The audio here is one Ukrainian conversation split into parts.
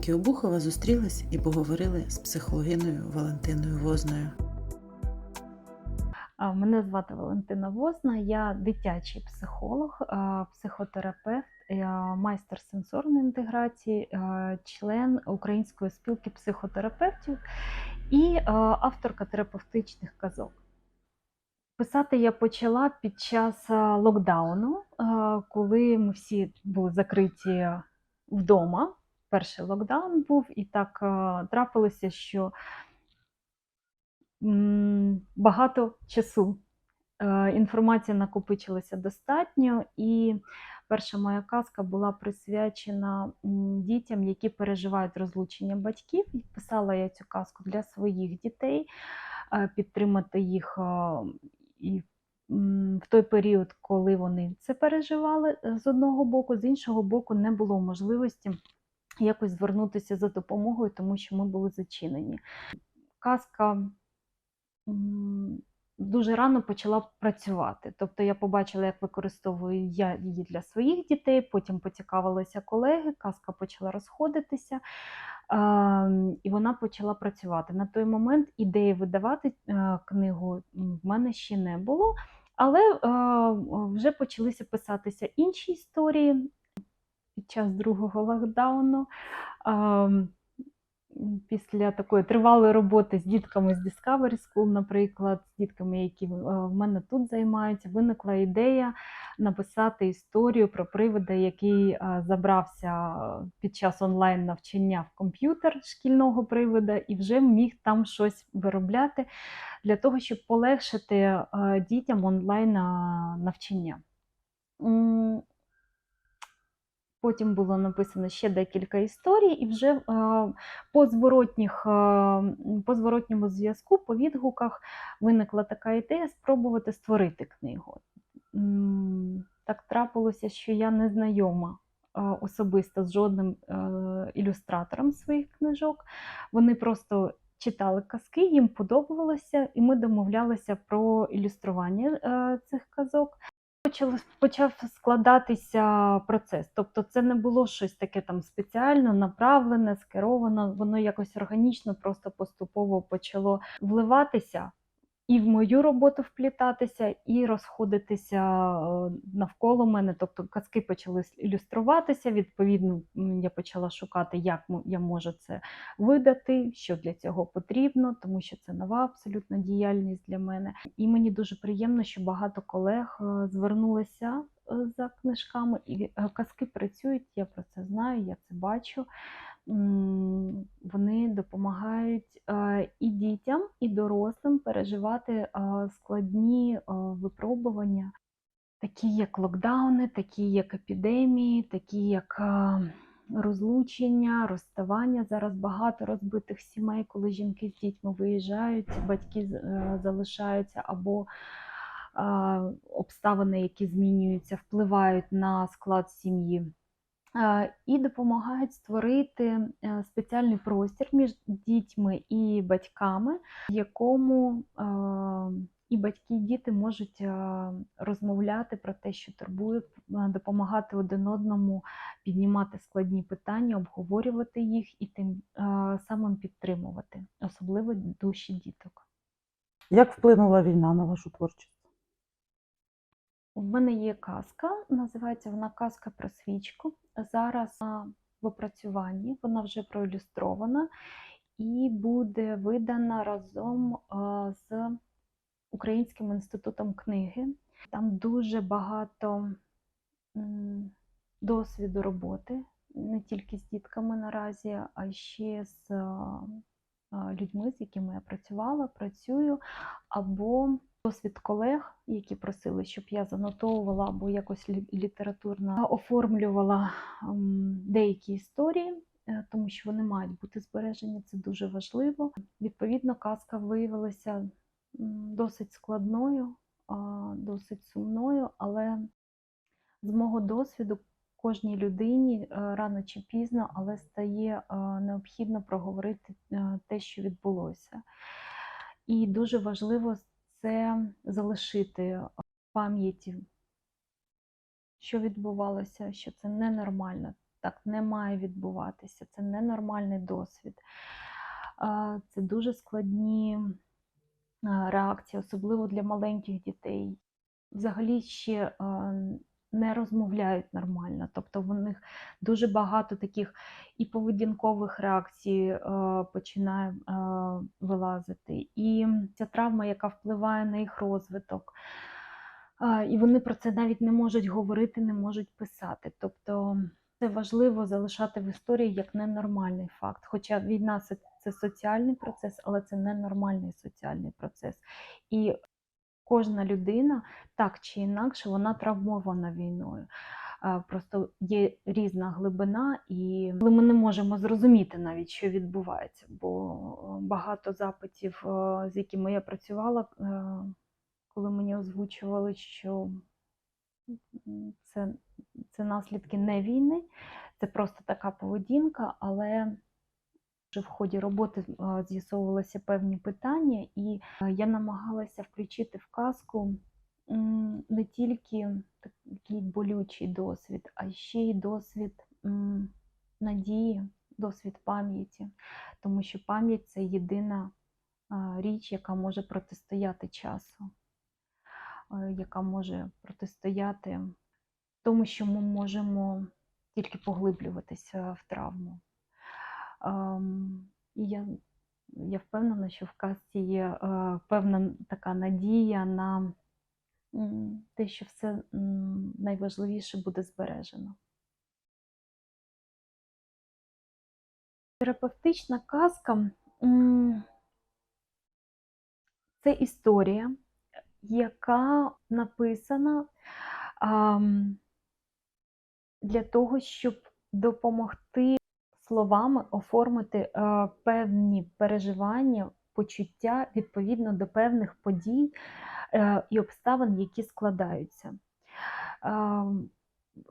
Жінки Обухова зустрілись і поговорили з психологиною Валентиною Возною. Мене звати Валентина Возна, я дитячий психолог, психотерапевт, майстер сенсорної інтеграції, член Української спілки психотерапевтів і авторка терапевтичних казок. Писати я почала під час локдауну, коли ми всі були закриті вдома. Перший локдаун був, і так трапилося, що багато часу. Е, Інформації накопичилося достатньо, і перша моя казка була присвячена дітям, які переживають розлучення батьків. І писала я цю казку для своїх дітей, е, підтримати їх е, і в той період, коли вони це переживали е, з одного боку, з іншого боку, не було можливості якось звернутися за допомогою, тому що ми були зачинені. Казка дуже рано почала працювати. Тобто я побачила, як використовую я її для своїх дітей, потім поцікавилися колеги, казка почала розходитися, і вона почала працювати. На той момент ідеї видавати книгу в мене ще не було, але вже почалися писатися інші історії час другого локдауну. Після такої тривалої роботи з дітками з Discovery School, наприклад, з дітками, які е, в мене тут займаються, виникла ідея написати історію про привида, який е, забрався під час онлайн навчання в комп'ютер шкільного привида і вже міг там щось виробляти для того, щоб полегшити е, дітям онлайн навчання. Потім було написано ще декілька історій, і вже е, по, зворотніх, е, по зворотньому зв'язку, по відгуках виникла така ідея спробувати створити книгу. Так трапилося, що я не знайома е, особисто з жодним ілюстратором своїх книжок. Вони просто читали казки, їм подобалося, і ми домовлялися про ілюстрування цих казок почали, почав складатися процес. Тобто це не було щось таке там спеціально направлене, скеровано, воно якось органічно, просто поступово почало вливатися і в мою роботу вплітатися, і розходитися е, навколо мене. Тобто казки почали ілюструватися. Відповідно, я почала шукати, як я можу це видати, що для цього потрібно, тому що це нова абсолютно діяльність для мене. І мені дуже приємно, що багато колег е, звернулися е, за книжками, і казки працюють. Я про це знаю, я це бачу. Вони допомагають е, і дітям, і дорослим переживати е, складні е, випробування, такі як локдауни, такі як епідемії, такі як е, розлучення, розставання. Зараз багато розбитих сімей, коли жінки з дітьми виїжджають, батьки залишаються або обставини, які змінюються, впливають на склад сім'ї. І допомагають створити е, спеціальний простір між дітьми і батьками, в якому е, і батьки, і діти можуть е, розмовляти про те, що турбує, допомагати один одному піднімати складні питання, обговорювати їх і тим самим підтримувати, особливо душі діток. Як вплинула війна на вашу творчість? У мене є казка, називається вона Казка про свічку. Зараз в опрацюванні, вона вже проілюстрована і буде видана разом з Українським інститутом книги. Там дуже багато досвіду роботи, не тільки з дітками наразі, а ще з людьми, з якими я працювала, працюю, або досвід колег, які просили, щоб я занотовувала або якось літературно оформлювала ем, деякі історії, е, тому що вони мають бути збережені, це дуже важливо. Відповідно, казка виявилася досить складною, досить сумною, але з мого досвіду кожній людині е, рано чи пізно, але стає е, необхідно проговорити те, що відбулося. І дуже важливо це залишити в пам'яті, що відбувалося, що це ненормально. Так не має відбуватися. Це ненормальний досвід. Це дуже складні реакції, особливо для маленьких дітей. Взагалі ще не розмовляють нормально. Тобто в них дуже багато таких і поведінкових реакцій е, починає е, вилазити. І ця травма, яка впливає на їх розвиток. А, І вони про це навіть не можуть говорити, не можуть писати. Тобто це важливо залишати в історії як ненормальний факт. Хоча війна це соціальний процес, але це ненормальний соціальний процес. І кожна людина так чи інакше вона травмована війною. Просто є різна глибина, і ми не можемо зрозуміти навіть, що відбувається, бо е, багато запитів, е, з якими я працювала, е, коли мені озвучували, що це, це наслідки не війни, це просто така поведінка, але в ході роботи з'ясовувалися певні питання, і е, я намагалася включити в казку не тільки такий болючий досвід, а ще й досвід надії, досвід пам'яті, тому що пам'ять це єдина річ, яка може протистояти часу, яка може протистояти тому, що ми можемо тільки поглиблюватися в травму. І я, я впевнена, що в казці є е, певна така надія на те, що все найважливіше буде збережено. Терапевтична казка це історія, яка написана для того, щоб допомогти словами оформити е, певні переживання, почуття відповідно до певних подій е, і обставин, які складаються. Ам,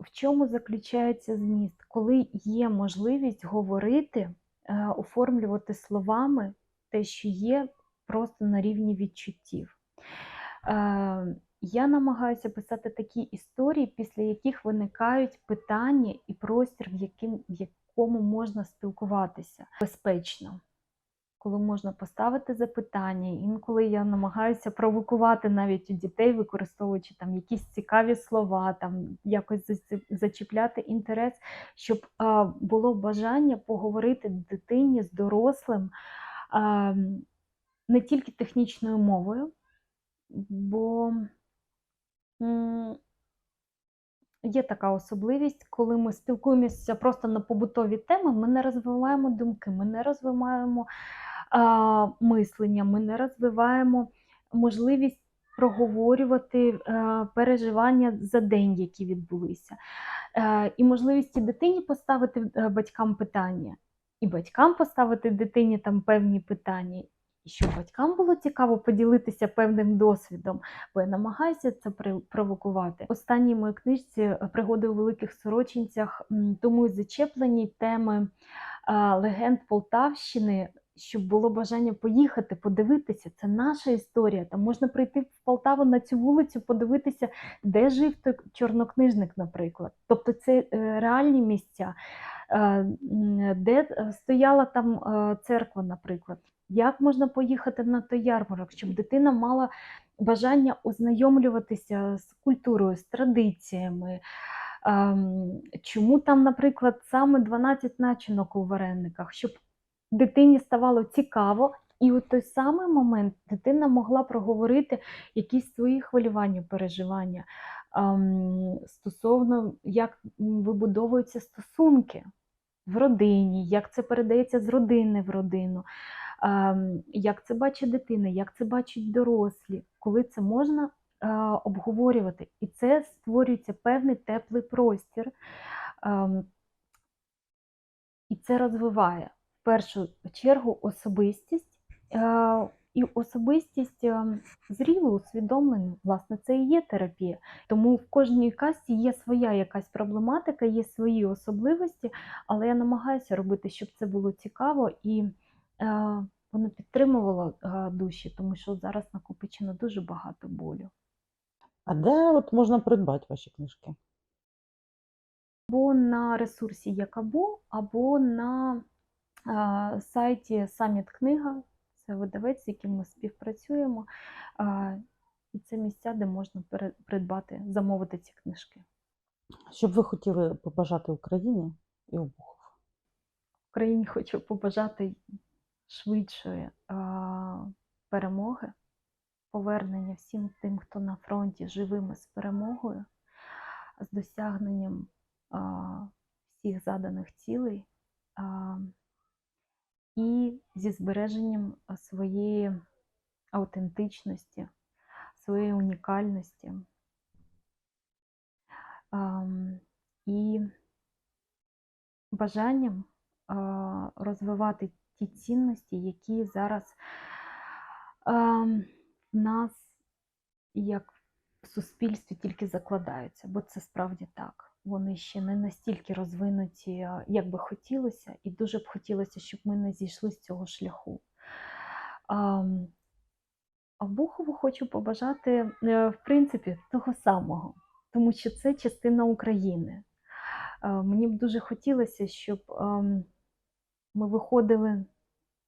В чому заключається зміст? Коли є можливість говорити, е, оформлювати словами те, що є просто на рівні відчуттів. Я намагаюся писати такі історії, після яких виникають питання і простір, в яким, в якому можна спілкуватися безпечно. Коли можна поставити запитання, інколи я намагаюся провокувати навіть у дітей, використовуючи там якісь цікаві слова, там якось зачіпляти інтерес, щоб а, було бажання поговорити дитині з дорослим а, не тільки технічною мовою, бо є така особливість, коли ми спілкуємося просто на побутові теми, ми не розвиваємо думки, ми не розвиваємо а, мислення, ми не розвиваємо можливість проговорювати е, переживання за день, які відбулися. Е, і можливість дитині поставити е, батькам питання, і батькам поставити дитині там певні питання. І щоб батькам було цікаво поділитися певним досвідом, бо я намагаюся це провокувати. В останній моїй книжці е, Пригоди у великих сорочинцях тому й зачеплені теми легенд Полтавщини, щоб було бажання поїхати, подивитися. Це наша історія. Там можна прийти в Полтаву на цю вулицю, подивитися, де жив той чорнокнижник, наприклад. Тобто це е, реальні місця, е, де е, стояла там е, церква, наприклад. Як можна поїхати на той ярмарок, щоб дитина мала бажання ознайомлюватися з культурою, з традиціями? Ем, Чому там, наприклад, саме 12 начинок у варениках, щоб дитині ставало цікаво, і у той самий момент дитина могла проговорити якісь свої хвилювання, переживання ем, стосовно як вибудовуються стосунки в родині, як це передається з родини в родину, як це бачить дитина, як це бачать дорослі, коли це можна е, обговорювати. І це створюється певний теплий простір. ем, і це розвиває в першу чергу особистість е, і особистість е, зрілу, усвідомлену. Власне, це і є терапія. Тому в кожній касті є своя якась проблематика, є свої особливості, але я намагаюся робити, щоб це було цікаво і воно підтримувало е, душі, тому що зараз накопичено дуже багато болю. А де от можна придбати ваші книжки? Або на ресурсі Якабу або на а, сайті Саміт Книга. Це видавець, з яким ми співпрацюємо. А, і це місця, де можна придбати, замовити ці книжки. Що б ви хотіли побажати Україні і Обухову? Україні хочу побажати швидшої перемоги, повернення всім тим, хто на фронті живими з перемогою, з досягненням всіх заданих цілей і зі збереженням своєї аутентичності, своєї унікальності. І бажанням розвивати ті цінності, які зараз ам, в нас як в суспільстві тільки закладаються, бо це справді так. Вони ще не настільки розвинуті, як би хотілося, і дуже б хотілося, щоб ми не зійшли з цього шляху. Ам, А Бухову хочу побажати, е, в принципі, того самого, тому що це частина України. Е, Мені б дуже хотілося, щоб ем, ми виходили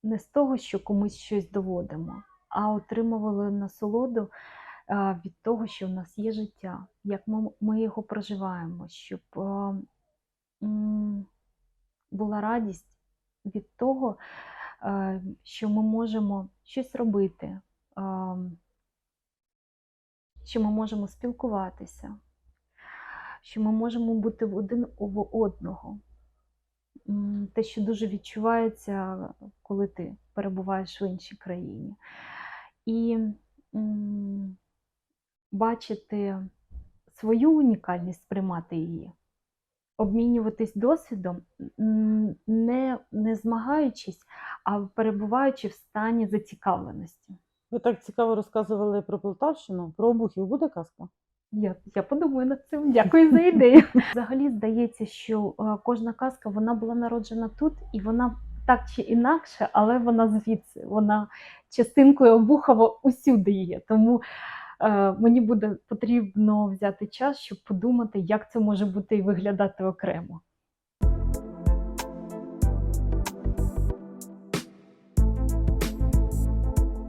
не з того, що комусь щось доводимо, а отримували насолоду е, від того, що в нас є життя, як ми, його проживаємо, щоб е, була радість від того, е, що ми можемо щось робити, що ми можемо спілкуватися, що ми можемо бути один в одного. Те, що дуже відчувається, коли ти перебуваєш в іншій країні. І бачити свою унікальність, сприймати її, обмінюватись досвідом, не, не змагаючись, а перебуваючи в стані зацікавленості. Ви так цікаво розказували про Полтавщину, про Обухів буде казка? Я, я подумаю над цим. Дякую за ідею. Взагалі здається, що е, кожна казка вона була народжена тут, і вона так чи інакше, але вона звідси. Вона частинкою Обухова усюди є. Тому е, мені буде потрібно взяти час, щоб подумати, як це може бути і виглядати окремо.